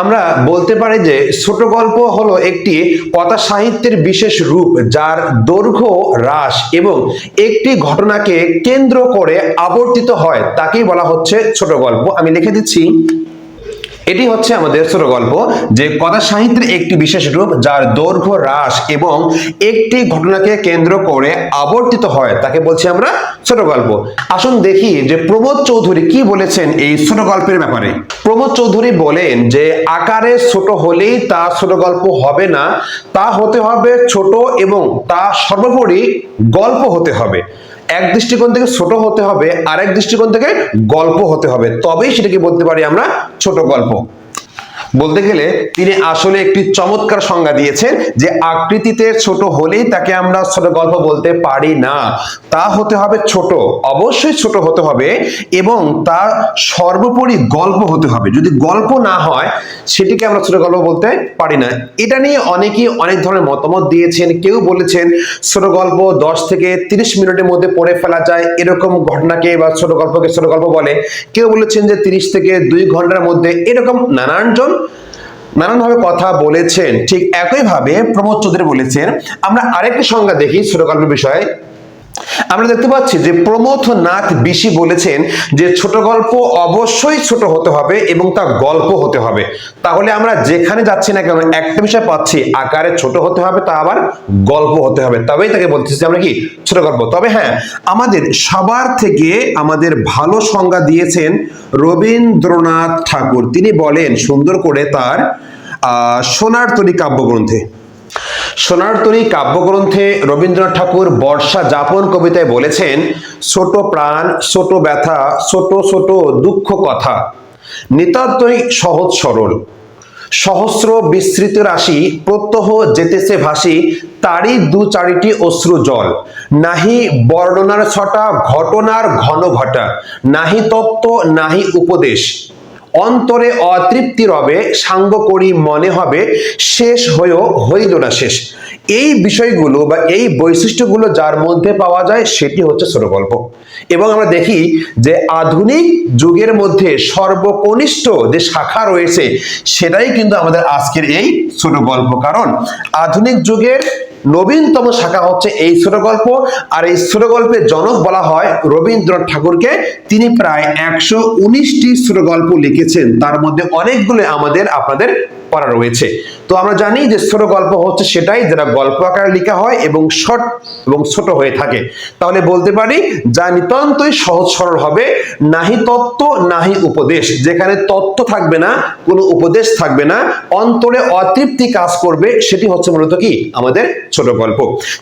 আমরা বলতে পারি যে ছোট গল্প হলো একটি কথা সাহিত্যের বিশেষ রূপ, যার দৈর্ঘ্য হ্রাস এবং একটি ঘটনাকে কেন্দ্র করে আবর্তিত হয়। তাকেই বলা হচ্ছে ছোট গল্প। আমি লিখে দিচ্ছি। এটি হচ্ছে আমাদের ছোট গল্প যে কথা সাহিত্যের একটি বিশেষ রূপ, যার দৈর্ঘ্য হ্রাস এবং একটি ঘটনাকে কেন্দ্র করে আবর্তিত হয়। তাকে বলছি আমরা ছোট গল্প। আসুন দেখি যে প্রমোদ চৌধুরী কি বলেছেন এই ছোট গল্পের ব্যাপারে। প্রমোদ চৌধুরী বলেন যে, আকারে ছোট হলেই তা ছোট গল্প হবে না। তা হতে হবে ছোট এবং তা সর্বোপরি গল্প হতে হবে। এক দৃষ্টিকোণ থেকে ছোট হতে হবে, আরেক দৃষ্টিকোণ থেকে গল্প হতে হবে। তবেই সেটাকে বলতে পারি আমরা ছোট গল্প। বলতে গেলে তিনি আসলে একটি চমৎকার সংজ্ঞা দিয়েছেন যে আকৃতিতে ছোট হলেই তাকে আমরা ছোট গল্প বলতে পারি না। তা হতে হবে ছোট, অবশ্যই ছোট হতে হবে এবং তা সর্বোপরি গল্প হতে হবে। যদি গল্প না হয়, সেটিকে আমরা ছোট গল্প বলতে পারি না। এটা নিয়ে অনেকেই অনেক ধরনের মতামত দিয়েছেন। কেউ বলেছেন ছোট গল্প দশ থেকে তিরিশ মিনিটের মধ্যে পড়ে ফেলা যায়, এরকম ঘটনাকে বা ছোট গল্পকে ছোট গল্প বলে। কেউ বলেছেন যে তিরিশ থেকে দুই ঘণ্টার মধ্যে এরকম নানানজন নানানভাবে কথা বলেছেন, ঠিক একইভাবে প্রমোদ চৌধুরী বলেছেন, আমরা আরেকটি সংজ্ঞা দেখি ছোট গল্পের বিষয়ে। আমরা দেখতে পাচ্ছি যে প্রমোদ নাথ বিশি বলেছেন যে ছোট গল্প অবশ্যই ছোট হতে হবে এবং তা গল্প হতে হবে। তাহলে আমরা যেখানে যাচ্ছি না কেন, একটা বিষয় পাচ্ছি, আকারে ছোট হতে হবে, তা আবার গল্প হতে হবে। তবেই তাকে বলতেছি আমরা কি? ছোট গল্প। তবে হ্যাঁ আমাদের সবার থেকে আমাদের ভালো সংজ্ঞা দিয়েছেন রবীন্দ্রনাথ ঠাকুর। তিনি বলেন, সুন্দর করে তার, আহ, সোনার তরী কাব্যগ্রন্থে। সোনার তরী কাব্যগ্রন্থে রবীন্দ্রনাথ ঠাকুর বর্ষা যাপন কবিতায় বলেছেন, ছোট প্রাণ, ছোট ব্যথা, ছোট ছোট দুঃখ কথা। নিতান্তই সহজ সরল। সহস্র বিস্তৃত রাশি প্রত্যহ যেতেছে ভাসি, তারই দু চারিটি অশ্রু জল। নাহি বর্ণনার ছটা, ঘটনার ঘন ঘটা। নাহি তত্ত্ব নাহি উপদেশ। অন্তরে অতৃপ্তি রবে, সাঙ্গ করি মনে হবে, শেষ হয়েও হইল না শেষ। এই বিষয়গুলো বা এই বৈশিষ্ট্যগুলো যার মধ্যে পাওয়া যায়, সেটি হচ্ছে ছোট গল্প এবং আমরা দেখি যে আধুনিক যুগের মধ্যে সর্বকনিষ্ঠ যে শাখা রয়েছে, সেটাই কিন্তু আমাদের আজকের এই ছোট গল্প কারণ আধুনিক যুগের নবীনতম শাখা হচ্ছে এই ছোট গল্প আর এই ছোট গল্পের জনক বলা হয় রবীন্দ্রনাথ ঠাকুরকে। তিনি প্রায় একশো উনিশটি ছোট গল্প লিখেছেন। তার মধ্যে অনেকগুলো আমাদের আপনাদের পড়া রয়েছে। তো আমরা জানি যে ছোট গল্প হচ্ছে সেটাই যেটা গল্প আকারে লেখা হয় এবং শর্ট এবং ছোট হয়ে থাকে। তাহলে বলতে পারি, যা নিতান্তই সহজ সরল হবে, নাহি তত্ত্ব, নাহি উপদেশ। যেখানে তত্ত্ব থাকবে না, কোনো উপদেশ থাকবে না, অন্তরে অতৃপ্তি কাজ করবে, সেটি হচ্ছে মূলত কি? আমাদের ছোট গল্প।